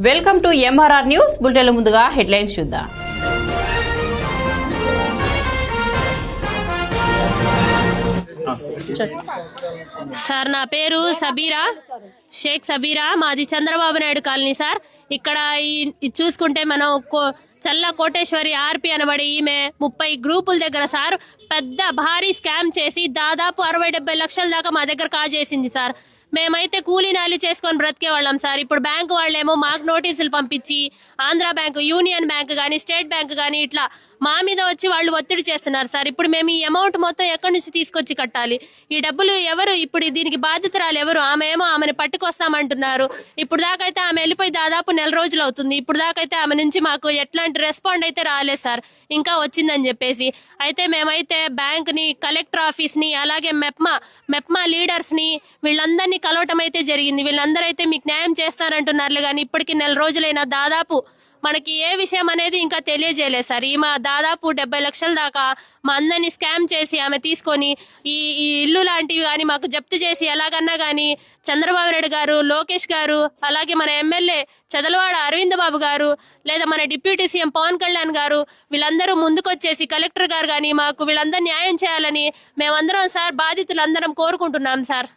Welcome to MRR news bulletin ముందుగా headlines చూద్దాం. Sir నా పేరు సబీరా. షేక్ సబీరా. మాది చంద్రబాబు నాయుడు కాలనీ సార్. ఇక్కడ ఈ ఇది చూసుకుంటే మనం కో- చల్ల కోటేశ్వరి ఆర్పి అనబడి ఈమె ముప్పై గ్రూపుల దగ్గర సార్. పెద్ద భారీ స్కామ్ చేసి దాదాపు అరవై డెబ్బై లక్షల దాకా మా దగ్గర కాజేసింది సార్. మేమైతే కూలీ నాలి చేసుకొని బ్రతికే వాళ్ళం సార్. ఇప్పుడు బ్యాంక్ వాళ్ళేమో మాకు నోటీసులు పంపించి ఆంధ్ర బ్యాంక్ యూనియన్ బ్యాంక్ కానీ స్టేట్ బ్యాంక్ కానీ ఇట్లా మా మీద వచ్చి వాళ్ళు ఒత్తిడి చేస్తున్నారు సార్. ఇప్పుడు మేము ఈ అమౌంట్ మొత్తం ఎక్కడి నుంచి తీసుకొచ్చి కట్టాలి? ఈ డబ్బులు ఎవరు ఇప్పుడు దీనికి బాధితురాలు ఎవరు? ఆమె ఏమో ఆమెను పట్టుకొస్తామంటున్నారు. ఇప్పుడు దాకైతే ఆమె వెళ్ళిపోయి దాదాపు నెల రోజులు అవుతుంది. ఇప్పుడు దాకైతే ఆమె నుంచి మాకు ఎట్లాంటి రెస్పాండ్ అయితే రాలేదు సార్. ఇంకా వచ్చిందని చెప్పేసి. అయితే మేమైతే బ్యాంక్ని కలెక్టర్ ఆఫీస్ని అలాగే మెప్మా మెప్మా లీడర్స్ని వీళ్ళందరినీ కలవటం అయితే జరిగింది. వీళ్ళందరూ అయితే మీకు న్యాయం చేస్తారంటున్నారు కానీ ఇప్పటికి నెల రోజులైనా దాదాపు మనకి ఏ విషయం అనేది ఇంకా తెలియజేయలేదు సార్. ఈమె దాదాపు డెబ్బై లక్షల దాకా మా అందరినీ స్కామ్ చేసి ఆమె తీసుకొని ఈ ఈ ఇల్లు లాంటివి కానీ మాకు జప్తు చేసి ఎలాగన్నా కానీ చంద్రబాబు నాయుడు గారు లోకేష్ గారు అలాగే మన ఎమ్మెల్యే చదలవాడ అరవింద్ బాబు గారు లేదా మన డిప్యూటీ సీఎం పవన్ కళ్యాణ్ గారు వీళ్ళందరూ ముందుకొచ్చేసి కలెక్టర్ గారు కానీ మాకు వీళ్ళందరూ న్యాయం చేయాలని మేమందరం సార్ బాధితులందరం కోరుకుంటున్నాం సార్.